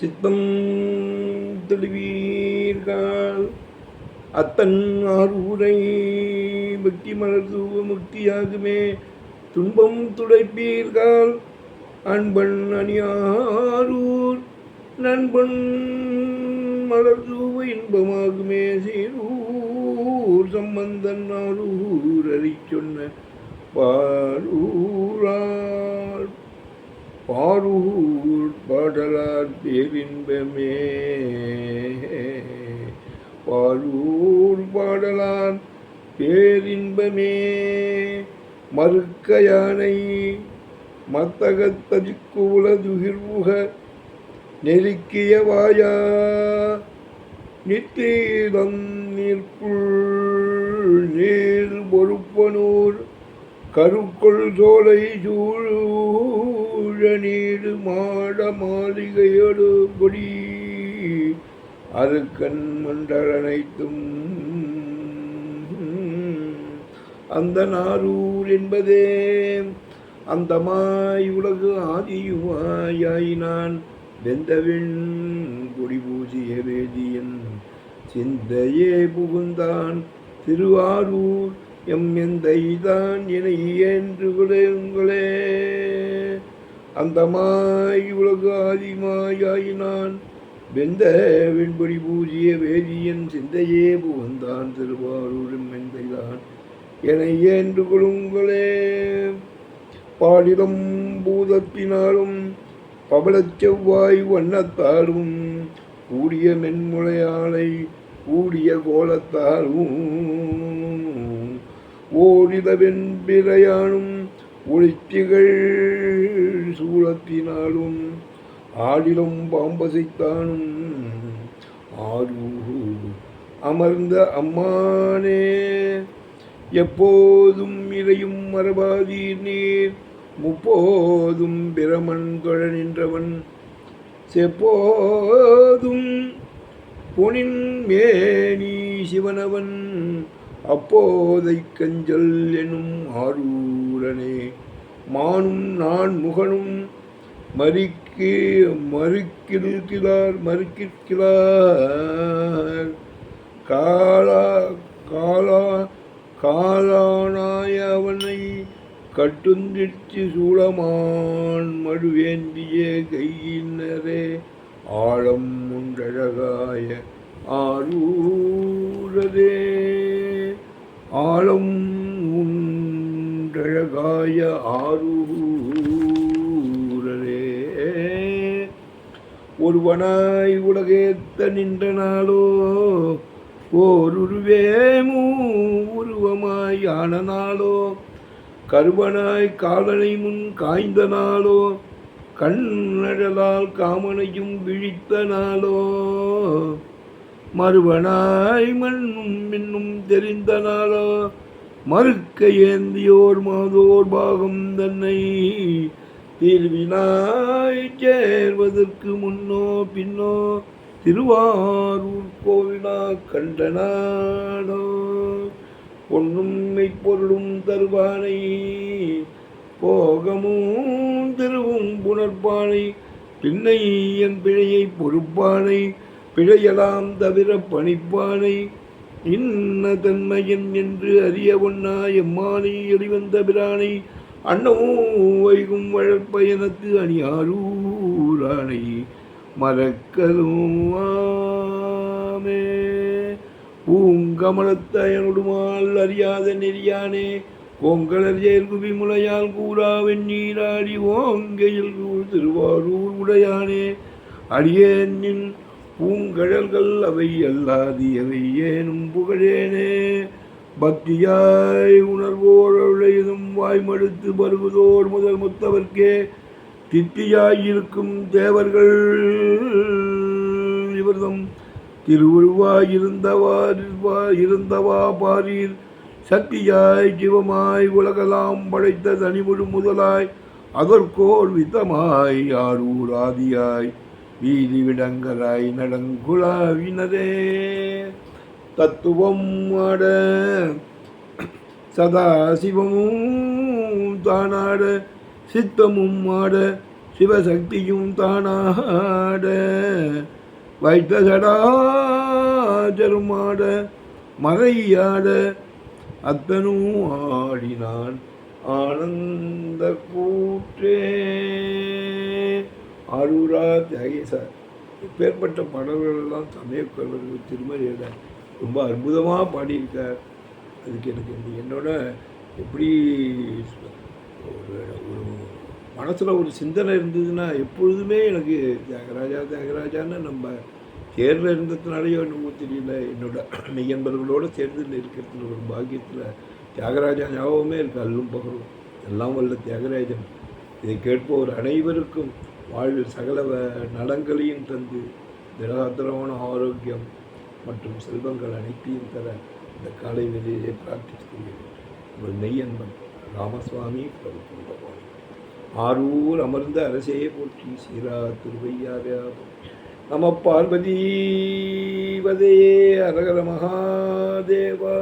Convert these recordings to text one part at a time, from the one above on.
சித்தம் தெளிவீர்கள். அத்தன் ஆரூரை பக்தி மலர்தூவ முக்தியாகுமே. துன்பம் துடைப்பீர்கள். அன்பன் அணியாரூர். நண்பன் மலர்தூவ இன்பமாகுமே. சீரூர் சம்பந்தன் ஆரூர் அறி சொன்ன பாரூரார். பாரூர் பாடலார் பேரின்பமே. பாரூர் பாடலார் பேரின்பமே. மறுக்க யானை மத்தகத்ததிக்குலதுகிர்வுக நெருக்கிய வாயா. நித்தீதம் நீர்ப்புள் நீர் பொறுப்பனூர் கருக்குள் சோலை சூழ நீடு மாட மாளிகையோடு கொடி அருக்கண் மண்டல் அனைத்தும். அந்த நாரூர் என்பதே அந்தமாய் உலகு ஆதியுமாயாய் நான் வெந்தவின் குடிபூசிய வேதியன் சிந்தையே புகுந்தான். திருவாரூர் எம் எந்தைதான் என இயன்று உங்களே அந்தமாய் உலகு ஆதிமாயாய் நான் வெந்த வெண்பொடி பூஜிய வேதியன் சிந்தையே புகுந்தான் திருவாரூரும் எந்தைதான் என இயன்று கொள்ளுங்களே. பாலிடம் பூதத்தினாலும் பவளச் செவ்வாய் வண்ணத்தாலும் கூடிய மென்முளையாளை கூடிய கோலத்தாலும் ஓடித வெண்பிரையானும் ஒளித்திகள் சூலத்தினாலும் ஆடிலும் பாம்பசைத்தானும் ஆரூ அமர்ந்த அம்மானே எப்போதும் இறையும் மரபாதீர் நீர் முப்போதும் பிரமன் தொழ நின்றவன் செப்போதும் பொனின் மேனி சிவனவன் அப்போதை கஞ்சல் எனும் ஆரூரனே மானும் நான் முகனும் மறிக்கு மறுக்கிருக்கிறார் மறுக்கிற்கிறார். காலா காலா காலானாய அவனை கட்டுந்திருச்சி சூளமான் மடுவேந்திய கையினரே ஆழம் உண்டழகாய ஆரூரரே. ஆழம் உண்டழகாய ஆரூரலே ஒருவனாய் உலகேத்த நின்ற நாளோ ஓருருவே உருவமாய் ஆன நாளோ கருவனாய் காதலை முன் காய்ந்த நாளோ கண்ணழலால் காமனையும் விழித்த நாளோ மறுவனாய் மண்ணும் மின்னும் தெரிந்த நாளோ மறுக்க ஏந்தியோர் மாதோர் பாகம் தன்னை தீர்வினாய் சேர்வதற்கு முன்னோ பின்னோ திருவாரூர் கோவிலா கண்டனாடோ. பொன்னும் மெய்ப்பொருளும் தருவானை போகமும் திருவும் புணர்ப்பானை பின்னை என் பிழையை பொறுப்பானை பிழையலாம் தவிர பணிப்பானை இன்ன தன்மையன் என்று அறிய ஒண்ணா எம்மானை எளிவந்த பிரானை அன்னமும் வைகும் வழற்பயனத்து அணியாரூரானை மறக்கலும் பூங்கமலத்தயனுடுமால் அறியாத நெறியானே கோங்கலர் செயல்குவி முளையால் கூறா நீராடி ஓங்கையில் திருவாரூர் உடையானே. அடியேனின் பூங்கழல்கள் அவை அல்லாது எவை ஏனும் புகழேனே. பக்தியாய் உணர்வோருளையும் வாய்மடுத்து வருவதோர் முதல் முத்தவர்க்கே. தித்தியாயிருக்கும் தேவர்கள் இவர்தம் திருவுருவாய் இருந்தவா இருந்தவா பாரீர். சக்தியாய் ஜீவமாய் உலகலாம் படைத்த தனிமுழு முதலாய். அதற்கோர் வித்தமாய் ஆரூர் ஆதியாய். வீதி விடங்கராய் நடங்குழாவினரே தத்துவம் ஆட சதா சிவமும் தானாட சித்தமும் ஆட சிவசக்தியும் தானாட. வைத்த சடாச்சருமாட மறையாட அத்தனும் ஆடினான் ஆனந்த கூற்றே. ஆரூரா தியாகேச இப்பேற்பட்ட பாடல்கள் எல்லாம் திருமறையில் ரொம்ப அற்புதமாக பாடியிருக்கார். அதுக்கு எனக்கு என்னோட எப்படி ஒரு ஒரு மனசில் ஒரு சிந்தனை இருந்ததுன்னா எப்பொழுதுமே எனக்கு தியாகராஜா தியாகராஜான்னு நம்ம தேர்வில் இருந்ததுனாலேயோ என்னமோ தெரியல. என்னோட மெய்யன்பர்களோடு சேர்ந்து இருக்கிறதுல ஒரு பாக்கியத்தில் தியாகராஜா ஞாபகமே இருக்குது அல்லும் பகரும் எல்லாம் வல்ல தியாகராஜன். இதை கேட்போர் அனைவருக்கும் வாழ்வில் சகல நலங்களையும் தந்து திடகாத்திரமான ஆரோக்கியம் மற்றும் செல்வங்கள் அனைத்தையும் தர இந்த காலை வேளையிலே பிரார்த்தித்துள்ளேன் கொள்கிறேன் உங்கள் மெய்யன்பன் ராமசுவாமி பிரபு ஆரூர் அமர்ந்த அரசே போற்றி சீரா திருவையாரா நம பார்வதீவதே அரகர மகாதேவா.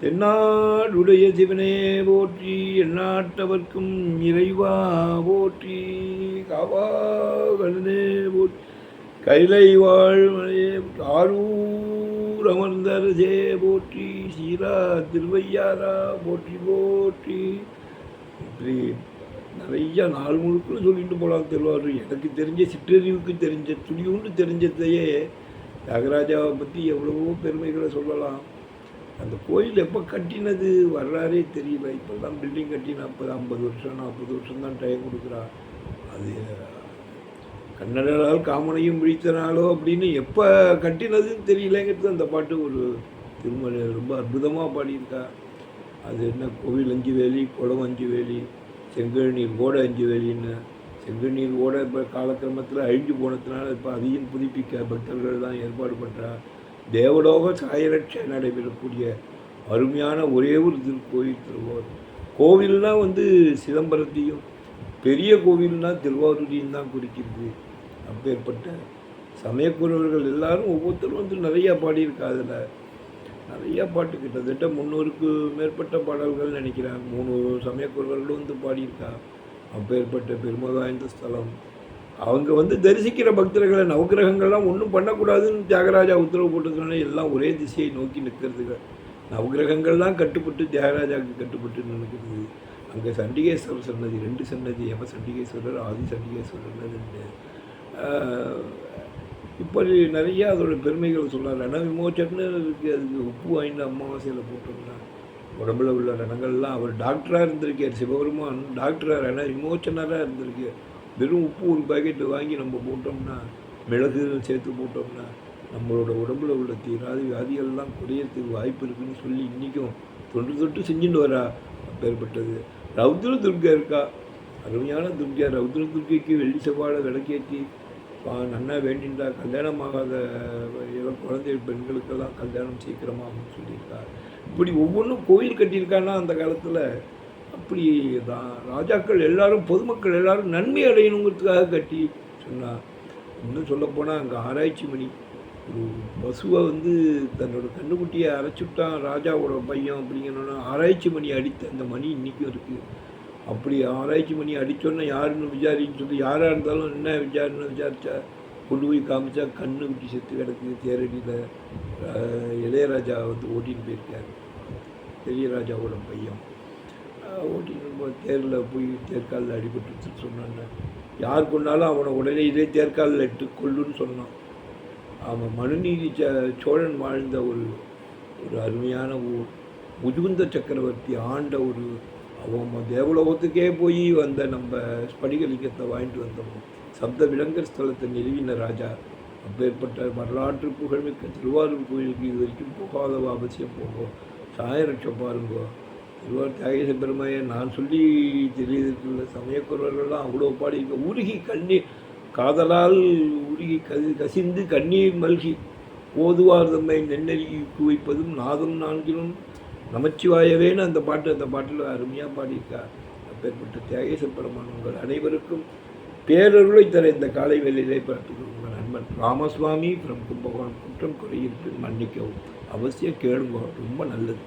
தென்னாடுடைய சிவனே போற்றி எந்நாட்டவர்க்கும் இறைவா போற்றி காவாகனே போற்றி கைலை வாழ்மலையே ஆரூர் அமர்ந்தரசே போற்றி சீரா திருவையாரா போற்றி போற்றி. இப்படி நிறைய நாள் முழுக்க சொல்லிட்டு போகலாம் தெருவார் எனக்கு தெரிஞ்ச சிற்றறிவுக்கு தெரிஞ்ச துணியுண்டு தெரிஞ்சதையே தியாகராஜாவை பற்றி எவ்வளவோ பெருமைகளை சொல்லலாம். அந்த கோயில் எப்போ கட்டினது? வரலாறே தெரியல. இப்போல்லாம் பில்டிங் கட்டி நாற்பது ஐம்பது வருஷம் நாற்பது வருஷம் தான் டைம் கொடுக்குறா. அது கண்ணனால் காமனையும் விழித்தனாலோ அப்படின்னு எப்போ கட்டினதுன்னு தெரியலங்கிறது அந்த பாட்டு ஒரு திருமலை ரொம்ப அற்புதமாக பாடியிருக்கா. அது என்ன கோவில் அஞ்சு வேலி குளம் அஞ்சு வேலி செங்கழநீர் ஓடை அஞ்சு வேலின்னு செங்கழநீர் ஓடை இப்போ காலக்கிரமத்தில் அழிஞ்சு போனதுனால இப்போ அதையும் புதுப்பிக்க பக்தர்கள் தான் ஏற்பாடு பண்ணுறா தேவலோக சாயலட்ச நடைபெறக்கூடிய அருமையான ஒரே ஒரு திருக்கோயில் திருவாரூர். கோவில்னால் வந்து சிதம்பரத்தையும் பெரிய கோவில்னால் திருவாரூரையும் தான் குறிக்கிறது. அப்பேற்பட்ட சமயக்குறவர்கள் எல்லாரும் ஒவ்வொருத்தரும் வந்து நிறையா பாடியிருக்கா அதில். நிறையா பாட்டு கிட்டத்தட்ட முந்நூறுக்கு மேற்பட்ட பாடல்கள் நினைக்கிறேன். மூணு சமயக்குறவர்களும் வந்து பாடியிருக்கா. அப்பேற்பட்ட பெருமை வாய்ந்த ஸ்தலம். அவங்க வந்து தரிசிக்கிற பக்தர்களை நவகிரகங்கள்லாம் ஒன்றும் பண்ணக்கூடாதுன்னு தியாகராஜா உத்தரவு போட்டதுனால எல்லாம் ஒரே திசையை நோக்கி நிற்கிறதுங்க. நவகிரகங்கள்லாம் கட்டுப்பட்டு தியாகராஜாவுக்கு கட்டுப்பட்டு நினைக்கிறது. அங்கே சண்டிகேஸ்வரர் சன்னதி ரெண்டு சன்னதி எம சண்டிகேஸ்வரர் ஆதி சண்டிகேஸ்வரர்னு ரெண்டு. இப்படி நிறைய அதோட பெருமைகள் சொல்லலாம் ரண விமோச்சன்னு இருக்குது அதுக்கு உப்பு வாங்கிட்டு அமாவாசையில் போட்டோம்னா உடம்புல உள்ள ரணங்கள்லாம் அவர் டாக்டராக இருந்திருக்கார் சிவபெருமான் டாக்டராக ரண விமோச்சனராக இருந்திருக்கார். வெறும் உப்பு ஒரு பாக்கெட்டு வாங்கி நம்ம போட்டோம்னா மிளகு சேர்த்து போட்டோம்னா நம்மளோட உடம்புல உள்ள தீராத வியாதிகள்லாம் குறையறதுக்கு வாய்ப்பு இருக்குன்னு சொல்லி இன்றைக்கும் தொன்று தொட்டு செஞ்சுட்டு வரா அப்பேற்பட்டது. ரௌத்ர துர்கா இருக்கா? அருமையான துர்கா. ரௌத்ர துர்கைக்கு வெள்ளி செவ்வாழை விளக்கேற்றி பா- நன்னா வேண்டின்றா கல்யாணம் ஆகாத குழந்தை பெண்களுக்கெல்லாம் கல்யாணம் சீக்கிரமாகும்னு சொல்லியிருக்கா. இப்படி ஒவ்வொன்றும் கோயில் கட்டியிருக்கான்னா அந்த காலத்தில் அப்படி தான் ராஜாக்கள் எல்லாரும் பொதுமக்கள் எல்லாரும் நன்மை அடையணுங்கிறதுக்காக கட்டி சொன்னார் இன்னும் சொல்லப்போனால் அங்கே ஆராய்ச்சி மணி. ஒரு பசுவை வந்து தன்னோட கண்ணுக்குட்டியை அரைச்சுட்டான் ராஜாவோட பையன் அப்படிங்கிறோன்னா ஆராய்ச்சி மணி அடித்த அந்த மணி இன்றைக்கும் இருக்குது அப்படி ஆராய்ச்சி மணி அடித்தோன்னா யாருன்னு விசாரின்னு சொல்லி யாராக இருந்தாலும் என்ன விசாரின்னு விசாரித்தா கொண்டு போய் காமிச்சா கண்ணு விட்டு செத்து கிடக்கு தேரடியில் இளையராஜா வந்து ஓட்டின்னு போயிருக்காரு. பெரியராஜாவோட பையன். ஓட்டிட்டு போ தேரில் போய் தேர்காலில் அடிபட்டு சொன்னாங்க. யார் கொண்டாலும் அவனை உடனே இதே தேர்காலில் இட்டு கொல்லுன்னு சொன்னான். அவன் மனுநீதி ச சோழன் வாழ்ந்த ஒரு ஒரு அருமையான ஊர் முஜுகுந்த சக்கரவர்த்தி ஆண்ட ஒரு அவன் தேவலோகத்துக்கே போய் வந்த நம்ம ஸ்படிகலிங்கத்தை வாங்கிட்டு வந்தவன். சப்த விலங்கர் ஸ்தலத்தை நிறுவின ராஜா. அப்பேற்பட்ட வரலாற்று புகழ்மிக்க திருவாரூர் கோயிலுக்கு இது வரைக்கும் போகாத அவசியம் போகும். சாயரட்சம் பாருங்கோ. திருவாரூர் தியாகேச பெருமையை நான் சொல்லி தெரியுதுக்குள்ள சமயக்குறவர்கள்லாம் அவ்வளோ பாடி. உருகி கண்ணீர் காதலால் உருகி கசி கசிந்து கண்ணீர் மல்கி ஓதுவார் தம்மை நெண்ணறி குவிப்பதும் நாதம் நான்கிலும். நமச்சிவாயவேன்னு அந்த பாட்டு அந்த பாட்டில் அருமையாக பாடியிருக்கார். அப்பேற்பட்ட தியாகேச பெருமான் உங்கள் அனைவருக்கும் பேரருளை தர இந்த காலை வேலையிலே பார்த்துக்கொள் உங்கள் நண்பன் ராமசுவாமி ஃப்ரம் கும்பகோணம் குற்றம் குறையிருப்பின் மன்னிக்கவும். அவசியம் கேளுங்க ரொம்ப நல்லது.